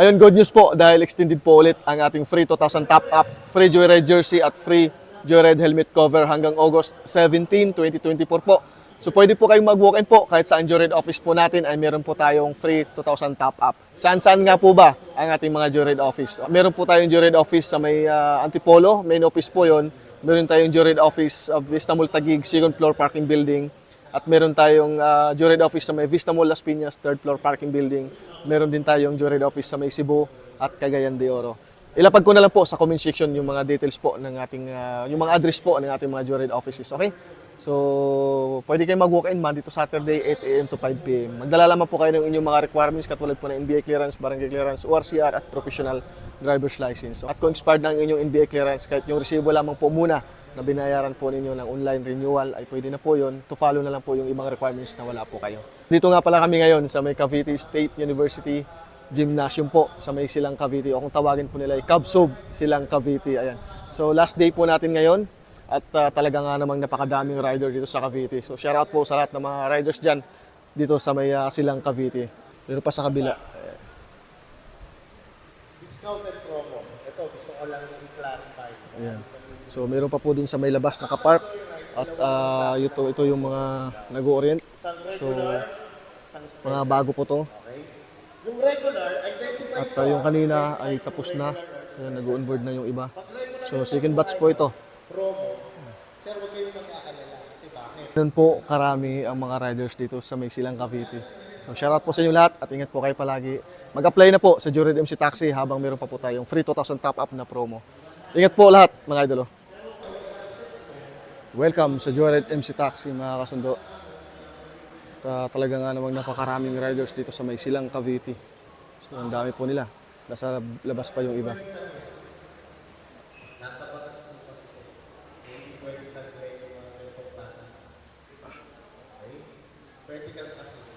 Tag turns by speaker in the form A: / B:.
A: Ayun, good news po dahil extended po ulit ang ating free 2,000 top up, free Joyride jersey at free Joyride helmet cover hanggang August 17, 2024 po. So pwede po kayong mag-walk-in po kahit saan Joyride office po natin ay meron po tayong free 2,000 top up. Saan-saan nga po ba ang ating mga Joyride office? Meron po tayong Joyride office sa may ah, Antipolo, main office po yon. Meron tayong Joyride office Vista Mall Taguig, second floor parking building. At meron tayong uh, Joyride office sa may Vista Mall Las Piñas, third floor parking building. Meron din tayong Joyride office sa may Cebu at Cagayan de Oro. Ilapag ko na lang po sa comment section yung mga details po ng ating ah, yung mga address po ng ating mga Joyride offices, okay? So, pwede kayong mag-walk-in Monday to Saturday, 8 a.m. to 5 p.m. Magdala lamang po kayo ng inyong mga requirements katulad po ng NBA clearance, barangay clearance, ORCR at professional driver's license. At kung expired na ang inyong NBA clearance, kahit yung resibo lamang po muna na binayaran po ninyo ng online renewal ay pwede na po yun. To follow na lang po yung ibang requirements na wala po kayo. Dito nga pala kami ngayon sa may Cavite State University Gymnasium po sa may Silang Cavite o kung tawagin po nila ay Cabsub Silang Cavite. Ayan. So last day po natin ngayon at ah, talaga nga namang napakadaming rider dito sa Cavite. So shout out po sa lahat ng mga riders dyan dito sa may ah, Silang Cavite. Pero pa sa kabila.
B: Discounted promo. Ito, gusto ko lang i-clarify.
A: Ayan. So meron pa po dun sa may labas nakapark at ah, ito ito yung mga nag-orient. So mga bago po to.
B: Yung regular, identify
A: At ah, yung kanina ay tapos na. Ayan, nag-onboard na yung iba. So second batch po ito.
B: promo. Sir, huwag kayong mag-aalala. Kasi bakit?
A: Ganun po karami ang mga riders dito sa may Silang Cavite. So shoutout po sa inyo lahat at ingat po kayo palagi. Mag-apply na po sa Jurid MC Taxi habang meron pa po tayong free 2,000 top up na promo. Ingat po lahat mga idolo. Welcome sa Joyride MC Taxi mga kasundo. At, ah, talaga nga namang napakaraming riders dito sa may Silang Cavite. So ang dami po nila. Nasa labas pa yung iba.
B: Vertical tax